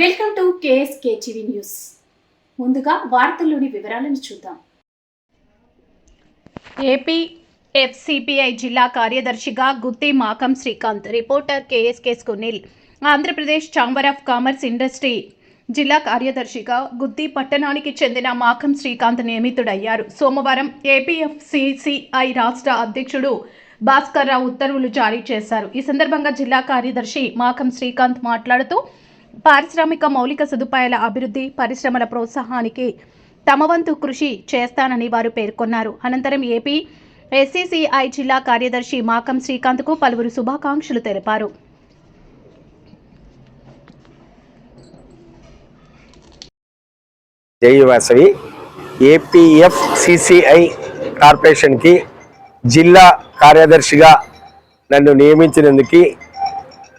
Welcome to KSK TV news. ముందుగా వార్తల్లోని వివరాలను చూద్దాం. ఏపీ ఎఫ్సిపిఐ జిల్లా కార్యదర్శిగా Gutti మాకం Srikanth reporter KSK Sunil Andhra Pradesh chamber of commerce industry జిల్లా కార్యదర్శిగా గుత్తి పట్టణానికి చెందిన మాకం శ్రీకాంత్ నియమితుడయ్యారు. సోమవారం ఏపీఎఫ్సిసిఐ రాష్ట్ర అధ్యక్షుడు భాస్కర్ రావు ఉత్తర్వులు జారీ చేశారు. ఈ సందర్భంగా జిల్లా కార్యదర్శి మాకం శ్రీకాంత్ మాట్లాడుతూ పారిశ్రామిక మౌలిక సదుపాయాల అభివృద్ధి పరిశ్రమల ప్రోత్సాహానికి తమ వంతు కృషి చేస్తానని వారు పేర్కొన్నారు. అనంతరం ఏపీ ఎస్సీసీఐ జిల్లా కార్యదర్శి మాకం శ్రీకాంత్కు పలువురు శుభాకాంక్షలు తెలిపారు. జయవాసవి ఏపీఎఫ్ సిసిఐ కార్పొరేషన్కి జిల్లా కార్యదర్శిగా నన్ను నియమించినందుకు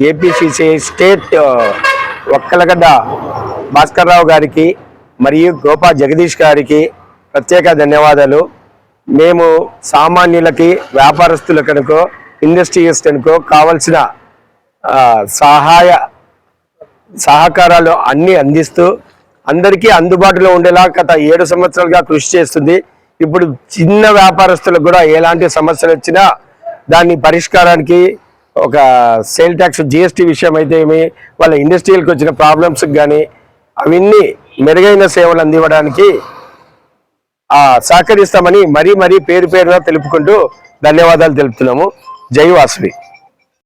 ఏపీసీసీఐ స్టేట్ ఒక్కలగడ్డ భాస్కర్ రావు గారికి మరియు గోపా జగదీష్ గారికి ప్రత్యేక ధన్యవాదాలు. మేము సామాన్యులకి వ్యాపారస్తులకనుకో ఇండస్ట్రియలిస్ట్కనుకో కావలసిన సహాయ సహకారాలు అన్నీ అందిస్తూ అందరికీ అందుబాటులో ఉండేలా గత ఏడు సంవత్సరాలుగా కృషి చేస్తుంది. ఇప్పుడు చిన్న వ్యాపారస్తులకు కూడా ఎలాంటి సమస్యలు వచ్చినా దాన్ని పరిష్కారానికి ఒక సేల్ ట్యాక్స్ జిఎస్టీ విషయం అయితే ఏమి వాళ్ళ ఇండస్ట్రియల్కి వచ్చిన ప్రాబ్లమ్స్కి కానీ అవన్నీ మెరుగైన సేవలు అందివ్వడానికి సహకరిస్తామని మరీ మరీ పేరు పేరున తెలుపుకుంటూ ధన్యవాదాలు తెలుపుతున్నాము. జై వాసవి.